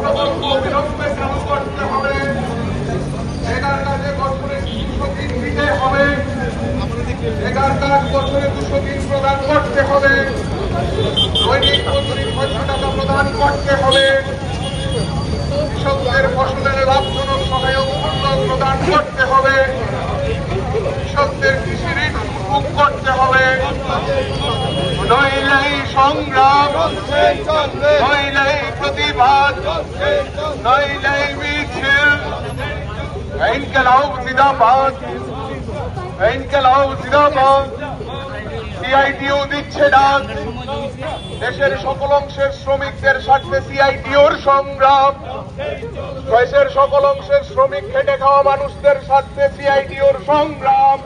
প্রকল্প অবিলম্বে চালু করতে হবে। এটার কাছে বছরে দুশো দিন দিতে হবে এটার কাজ বছরে দুশো দিন প্রদান করতে হবে। দৈনিক মজুরি ছয়শো টাকা প্রদান করতে হবে। কৃষকদের ফসলের লাভজনক সহায়ক মূল্য প্রদান করতে হবে কৃষকদের কৃষি ঋণ মুকুব করতে হবে নইলে এই সংগ্রাম প্রতিবাদ নইলে মিছিল। দিচ্ছে ডাক। দেশের সকল অংশের শ্রমিকদের স্বার্থে সিআইটিওর সংগ্রাম। দেশের সকল অংশের শ্রমিক খেটে খাওয়া মানুষদের স্বার্থে সিআইটিওর সংগ্রাম।